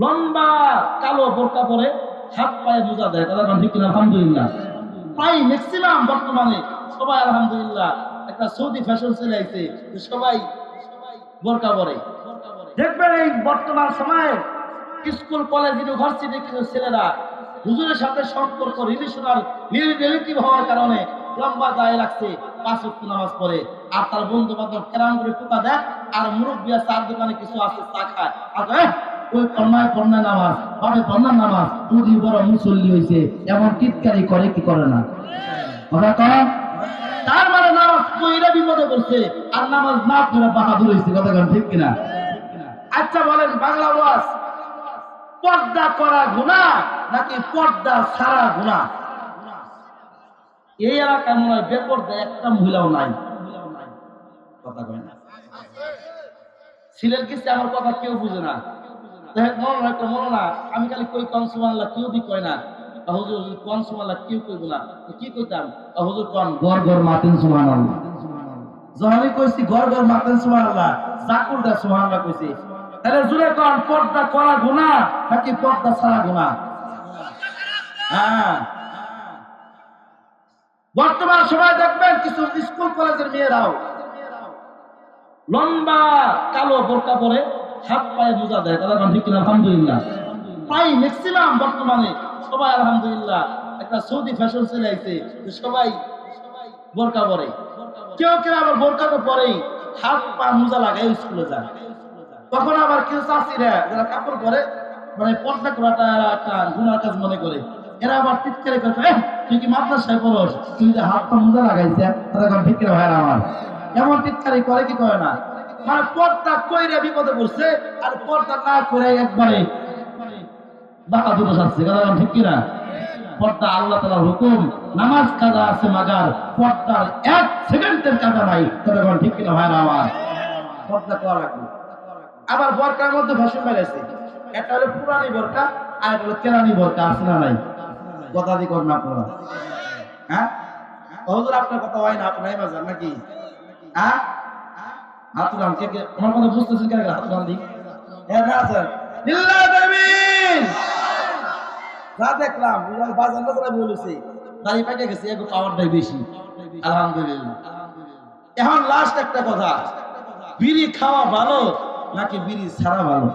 লম্বা কালো বোরকা পরে হাত পায়ে মোজা দেয়। তাদের ঠিক আলহামদুলিল্লাহ। প্রায় ম্যাক্সিমাম বর্তমানে সবাই আলহামদুলিল্লাহ একটা সৌদি ফ্যাশন চলে আইছে যে সবাই বোরকা পরে। দেখবেন এই বর্তমান সময়ে স্কুল কলেজ ইউনিভার্সিটি কিছু ছেলেরা হুজুরের সাথে সম্পর্ক রিলেশনাল রিলেটিভ হওয়ার কারণে লম্বা দায় রাখছে পাঁচ ওয়াক্ত নামাজ পড়ে। আর তার বন্ধু বান্ধব কেরাম করে টোকা দেয় আর মুরব্বিয়া চার দোকানে কিছু আছে চা খায়। আর কয়, "এহ, ওই কন্যায় কন্যায় নামাজ বাবে কন্যার নামাজ তুই বড় মুসল্লি হয়েছে এমন টিটকারি করে কি করে না? কথা তার মানে নামাজ কইরা বিপদে পড়ছে, আর নামাজ না পড়ে বাহাদুর হয়েছে কথা ঠিক কিনা? আচ্ছা বলেন, বাংলা ওয়াজ, পর্দা করা গুণা নাকি পর্দা ছাড়া গুণা এই এলাকায় মনে হয় বেপর্দা একটা মহিলাও নাই। কথা কয় না? ছিলেন কিছু আমার কথা কেউ বুঝে না। মনে আমি খালি কই কেউ দি কয় না। হুজুর কন কেউ কইব না। কি কইতাম? হুজুর কন মাতেন কইছি মাতেন সুবহানাল্লাহ কইছি। তাহলে জুড়ে কন, পর্দা করা গুনাহ নাকি পর্দা ছাড়া গুনাহ? হ্যাঁ। বর্তমান সময় দেখবেন কিছু স্কুল কলেজের মেয়েরাও লম্বা কালো বোরকা পরে হাত পায়ে মোজা দেয় তাদের ঠিক কিনা? আলহামদুলিল্লাহ। প্রায় ম্যাক্সিমাম বর্তমানে সবাই আলহামদুলিল্লাহ একটা সৌদি ফ্যাশন চলে আইছে যে সবাই বোরকা পরে। কেউ কেউ আবার বোরকা তো পরেই হাত পা মোজা লাগাই স্কুলে যায়। তখন আবার কেউ চাষিরা যারা কাপড় পরে মানে পর্দা করাটা একটা গুণার কাজ মনে করে। এরা আবার টিটকারি করে "এহ, তুই কি মাদ্রাসায় পড়স? তুই যে হাত পা মোজা লাগাইছে তারা এখন ঠিক হয় না আমার। এমন টিটকারি করে কি করে না? মানে পর্দা কইরে বিপদে পড়ছে আর পর্দা না করে একবারে বাহাদুর আসছে কথা বলেন ঠিক কিনা? পর্দা আল্লাহ তালার হুকুম। নামাজ কাজা আছে মাজার পর্দার এক সেকেন্ডের কাজা নাই। কথা বলেন ঠিক কিনা হয় না আমার পর্দা করা লাগবে। আবার বরকার মধ্যে ভাষণ বেড়েছে একটা হলো পুরানি বরকা আর একটা হলো কেরানি বরকা, আছে না নাই? কথা দিয়ে করবেন আপনারা। হ্যাঁ? হজুর, আপনার কথা হয় না আপনার নাকি? হ্যাঁ? হাত কে কে? আমার কথা বুঝতেছেন হাত দিই? হ্যাঁ না স্যার যা দেখলাম বাজার বলেছে। গেছে বেশি। আলহামদুলিল্লাহ। এখন লাস্ট একটা কথা। বিড়ি খাওয়া ভালো, নাকি বিড়ি ছাড়া ভালো?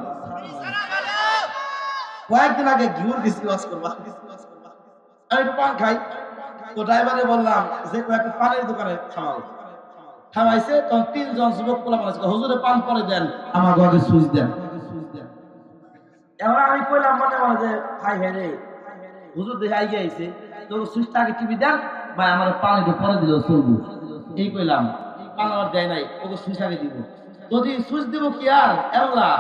কয়েকদিন আগে ঘিউর করবা। আমি পান খাই। তো ড্রাইভারে বললাম যে, কয়েকটা পানের দোকানে থামাও থামাইছে, তখন তিনজন যুবক পোলা বানাইছে হুজুরে পান পরে দেন, আমার আগে সুইচ দেন। এবার আমি কইলাম মনে মনে যে ভাই হ্যাঁ রে, হুজুর দেখে আই গিয়েছে তো সুইচটা আগে টিভি দেন, ভাই আমার পানি পরে দিল চলবো। এই কইলাম, পান আমার দেয় নাই, ওকে সুইচ আগে দিব। যদি সুইচ দিব কি আর? আল্লাহ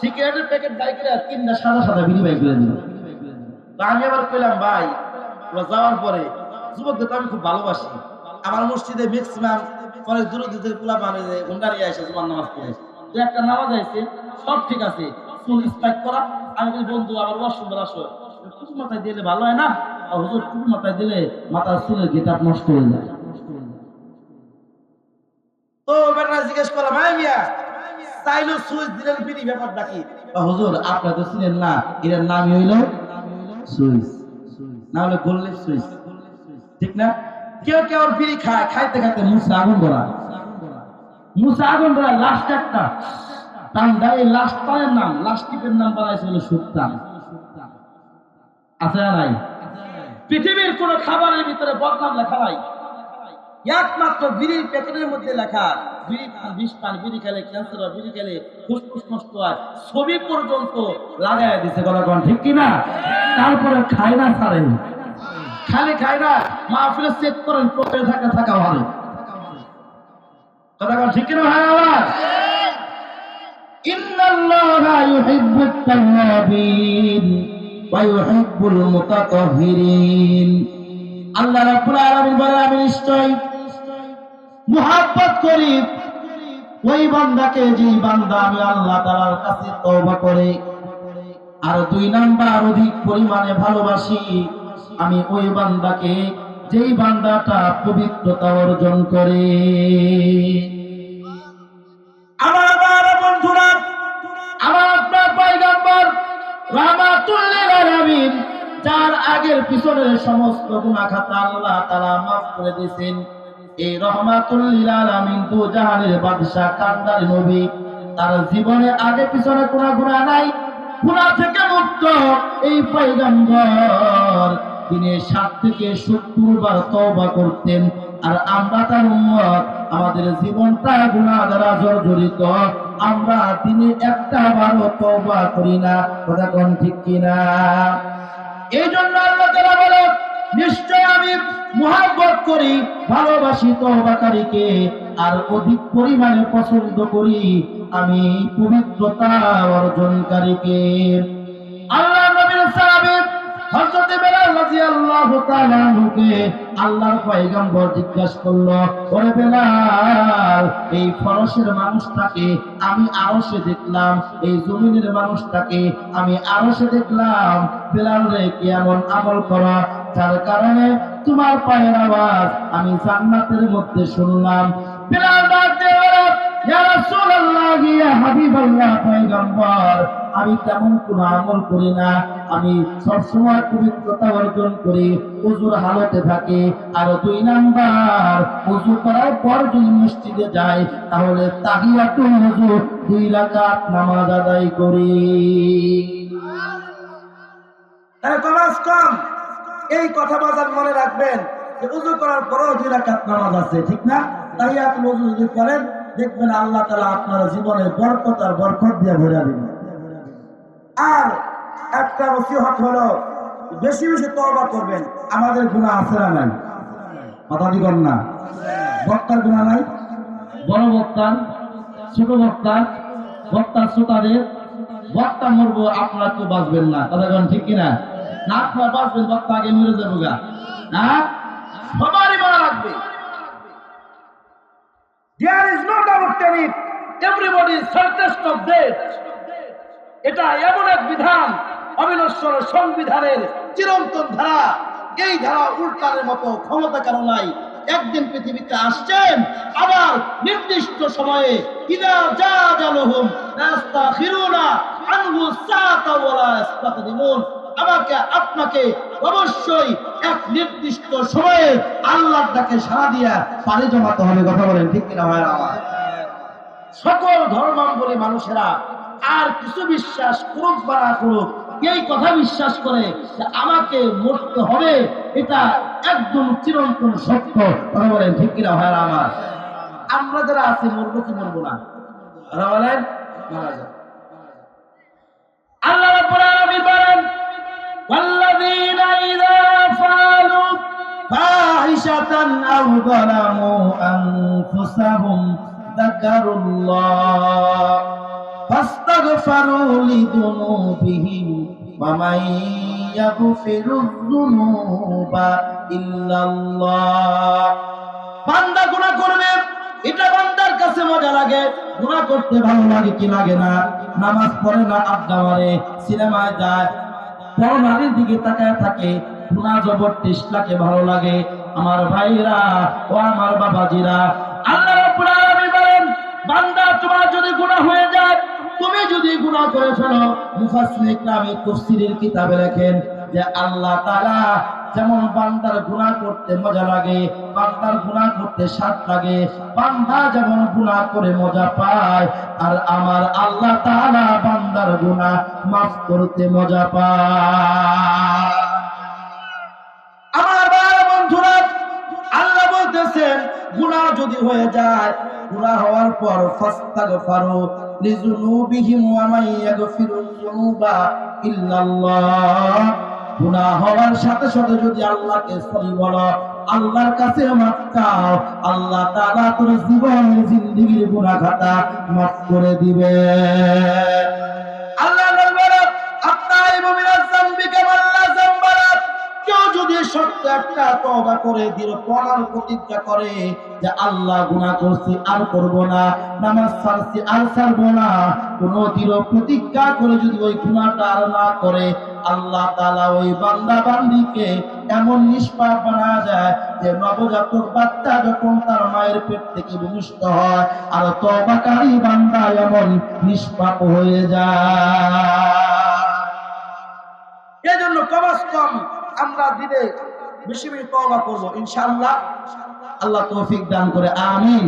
সিগারেটের প্যাকেট বাই করে তিনটা সাদা সাদা বিড়ি করে দিল। আমি আবার কইলাম, ভাই যাওয়ার পরে, যুবকদের তো আমি খুব ভালোবাসি। আমার মসজিদে ম্যাক্সিমাম অনেক দূর দূর থেকে পোলা মানে গুন্ডারি আসে জুমার নামাজ পড়ে। তো একটা নামাজ আইছে, সব ঠিক আছে চুল স্পাইক করা। আমি বলি, বন্ধু, আবার ওয়াশরুম আসো। টুপি মাথায় দিলে ভালো হয় না? আর হুজুর, টুপি মাথায় দিলে মাথার চুলের গেটাপ নষ্ট হয়ে যায়। তো বেটা জিজ্ঞেস করলাম ভাই মিয়া, চাইলো সুইচ দিলেন বিড়ি ব্যাপার ডাকি হুজুর, আপনার তো ছিলেন না এর নামই হইল সুইচ। না হলে গোল্লের সুইচ। ঠিক না? কেউ কেউ বিড়ি খায়, খাইতে খাইতে মুসে আগুন ধরা। মুসে আগুন ধরা লাস্ট একটা টান দেয় এই লাস্ট টানের নাম লাস্ট টিপের নাম বানাইছে হলো সুক্তান আছে নাই? পৃথিবীর কোন খাবারের ভিতরে বদনাম লেখা নাই। একমাত্র বিড়ির প্যাকেটের মধ্যে লেখা, বিড়ি পান বিষ পান বিড়ি খেলে ক্যান্সার হয়, বিড়ি খেলে ফুসফুস নষ্ট হয়, ছবি পর্যন্ত লাগাই দিছে গলাগণ ঠিক কি না তারপরে খায় না ছাড়ে খালি খায় না, মাহফিলে চেক করেন পড়ে থাকা থাকা ভালো। কথা ঠিক কিনা ভাই আমার আল্লাহ রাব্বুল আলামিন বলেন, আমি নিশ্চয় মুহাব্বত করি, ওই বান্দাকে যেই বান্দা আমি আল্লাহ তাআলার কাছে তওবা করে, আর দুই নাম্বার অধিক পরিমাণে ভালোবাসি। আমি ওই বান্দাকে যেই বান্দাটা পবিত্রতা অর্জন করে। যার আগের পিছনের সমস্ত আল্লাহ করে দিয়েছেন। এই রহমাতুল্লিল আলামিন জাহানের কান্দার নবী, তার জীবনে আগে পিছনে কোনো গুনাহ নাই, গুনাহ থেকে মুক্ত এই পয়গম্বর। তিনি সাত থেকে সত্তর বার তওবা করতেন। আর আমরা তার উম্মত, আমাদের জীবনটা গুনাহ দ্বারা জর্জরিত আমরা দিনে একটা বারও তওবা করি না। কথা কোন ঠিক কিনা? এই জন্য আল্লাহ বলে নিশ্চয় আমি মহাব্বত করি, ভালোবাসি তওবাকারীকে, আর অধিক পরিমাণে পছন্দ করি আমি পবিত্রতা অর্জনকারীকে। আল্লাহ নবীর সাহাবী হযরত বেলাল আমি দেখলাম, এই জমিনের মানুষটাকে আমি দেখলাম। বেলাল রে আমল করা? যার কারণে তোমার পায়ের আওয়াজ আমি জান্নাতের মধ্যে শুনলাম। বেলাল আমি তেমন কোনো আমল করি না। আমি সবসময় পবিত্রতা অর্জন করি উজুর হালতে থাকি। আর দুই নাম্বার উজু করার পর যদি মসজিদে যাই, তাহলে তাহিয়াতুল উজু দুই রাকাত নামাজ আদায় করি। এই কথা বাজার মনে রাখবেন যে উজু করার পরেও দুই রাকাত নামাজ আছে, ঠিক না? আপনি উজু যদি করেন দেখবেন আল্লাহ তালা আপনার জীবনে বরকত আর বরকত দিয়ে ভরে দিবেন। আর একটা নসিহত হলো, বেশি বেশি তওবা করবেন। আমাদের গুনাহ আছে না নাই? কথা দিবেন না? বক্তার গুনাহ নাই? বড় বক্তার, ছোট বক্তার বক্তার শ্রোতাদের, বক্তা মরবো, আপনারা কেউ বাঁচবেন না। কথা কেন ঠিক কিনা? না, আপনার বাঁচবেন, বক্তা আগে মরে যাব গা। না? সবারই মারা লাগবে। There is no doubt in it. Everybody certain of death এটা এমন এক বিধান অবিনশ্বর সংবিধানের চিরন্তন ধারা। এই ধারা উল্টানের মতো ক্ষমতা কারও নাই? একদিন পৃথিবীতে আসছেন আবার নির্দিষ্ট সময়ে ইদা যা জালহুম নাস্তাখিরুনা আনহু সাতা ওয়ালা ইস্তাকদিমুন। আমাকে, আপনাকে অবশ্যই এক নির্দিষ্ট সময়ে আল্লাহর ডাকে সাড়া দিয়া পানি জমাতে হবে। কথা বলেন ঠিক কিনা আমার? সকল ধর্মাবলী মানুষেরা আর কিছু বিশ্বাস করুক বা না করুক এই কথা বিশ্বাস করে যে আমাকে মরতে হবে এটা একদম চিরন্তন সত্য কথা বলেন ঠিক কিনা হয় আমার আমরা যারা আছি মরবো কি মরবো না কথা বলেন মারা যাবে আল্লাহ রাব্বুল আলামিন বলেন والذين إذا فعلوا فاحشة أو ظلموا أنفسهم ذكروا الله فاستغفروا لذنوبهم ومن يغفر الذنوب إلا الله বান্দা গুনাহ করবে এটা বান্দার কাছে মজা লাগে গুনাহ করতে ভালো লাগে কি লাগে না নামাজ পড়ে না আড্ডা মারে সিনেমায় যায় বড় নারীর দিকে তাকায় থাকে গুনাহ জবর টেস্টটাকে ভালো লাগে আমার ভাইরা ও আমার বাবাজিরা আল্লাহ রাব্বুল আলামিন বলেন বান্দা তোমার যদি গুনাহ হয়ে যায় তুমি যদি গুনাহ করে ফেলো মুফাসসির ইকরামি কিতাবে লেখেন যে আল্লাহ তাআলা যেমন বান্দার গুনাহ করতে মজা লাগে, বান্দার গুনাহ করতে স্বাদ লাগে, বান্দা যেমন গুনাহ করে মজা পায়, আর আমার আল্লাহ তাআলা বান্দার গুনাহ মাফ করতে মজা পায়। আমার বন্ধুরা, আল্লাহ বলতেছেন গুনাহ যদি হয়ে যায়, গুনাহ হওয়ার পর ফাস্তাগফারু লিযুনুবিহিম ওয়া মান ইয়াগফিরুয যুনুবা ইল্লাল্লাহ। গুনাহ হওয়ার সাথে সাথে যদি আল্লাহকে সরি বলো, আল্লাহর কাছে মাফ চাও, আল্লাহ তাআলা তোর জীবনের জিন্দেগির গুনাহ খাতা মাফ করে দিবে। আল্লাহ প্রতিজ্ঞা করে যদি ওই গুনাহটা আর না করে, আল্লাহ তাআলা ওই বান্দা বান্দিকে এমন নিষ্পাপ বানা যায় যে নবজাতক বাচ্চা যখন তার মায়ের পেট থেকে ভূমিষ্ঠ হয়, আর তওবাকারী বান্দা এমন নিষ্পাপ হয়ে যায়। কমাস কম, আমরা দিনে বেশি বেশি তবা করব ইনশাআল্লাহ। আল্লাহ তৌফিক দান করে আমিন।